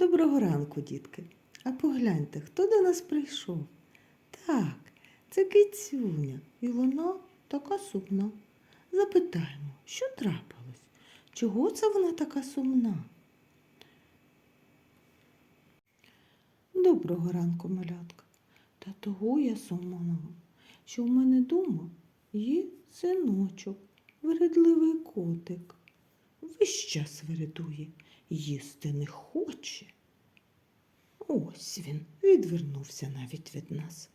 Доброго ранку, дітки. А погляньте, хто до нас прийшов? Так, це кицюня, і вона така сумна. Запитаємо, що трапилось? Чого це вона така сумна? Доброго ранку, малятка. Та того я сумна, що в мене дома є синочок, вередливий котик. Весь час вередує, їсти не хоче. Ось він відвернувся навіть від нас.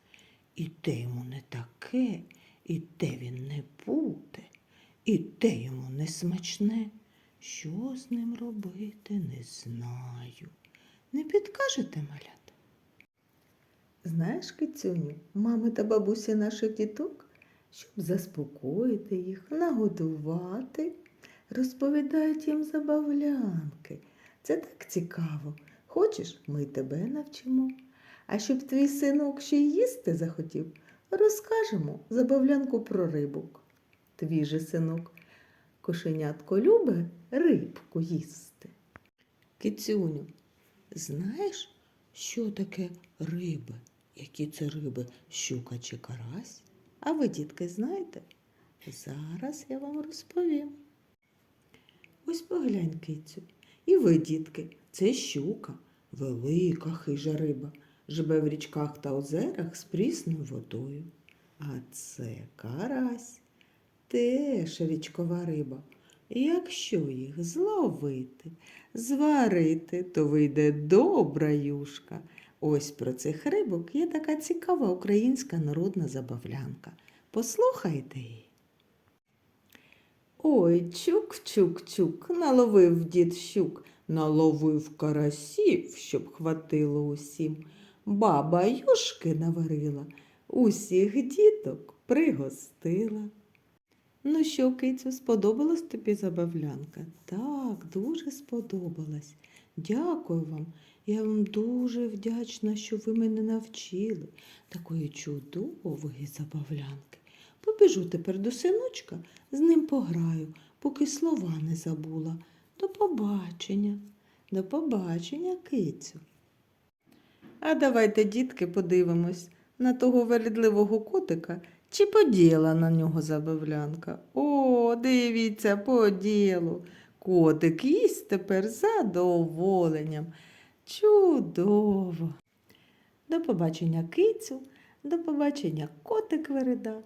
І те йому не таке, і те він не буде, і те йому не смачне. Що з ним робити, не знаю. Не підкажете, малята? Знаєш, кицюню, мами та бабусі наших діток, щоб заспокоїти їх, нагодувати, розповідають їм забавлянки. Це так цікаво. Хочеш, ми тебе навчимо. А щоб твій синок ще й їсти захотів, розкажемо забавлянку про рибок. Твій же синок кошенятко любить рибку їсти. Кицюню, знаєш, що таке риби? Які це риби? Щука чи карась? А ви, дітки, знаєте? Зараз я вам розповім. Ось поглянь, кицю. І ви, дітки, це щука, велика хижа риба, живе в річках та озерах з прісною водою. А це карась, теж річкова риба. Якщо їх зловити, зварити, то вийде добра юшка. Ось про цих рибок є така цікава українська народна забавлянка. Послухайте її. Ой, чук-чук-чук, наловив дід щук, наловив карасів, щоб хватило усім. Баба юшки наварила, усіх діток пригостила. Ну що, кицю, сподобалась тобі забавлянка? Так, дуже сподобалась. Дякую вам. Я вам дуже вдячна, що ви мене навчили такої чудової забавлянки. Побіжу тепер до синочка, з ним пограю, поки слова не забула. До побачення, до побачення, кицю. А давайте, дітки, подивимось на того вередливого котика, чи поділа на нього забавлянка. О, дивіться, по ділу. Котик їсть тепер задоволенням. Чудово. До побачення кицю, до побачення котик вереда.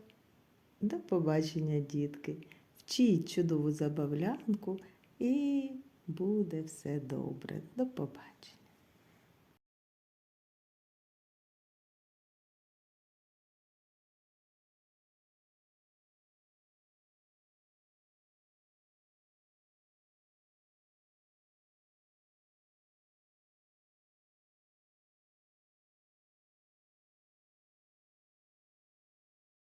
До побачення, дітки. Вчіть чудову забавлянку і буде все добре. До побачення.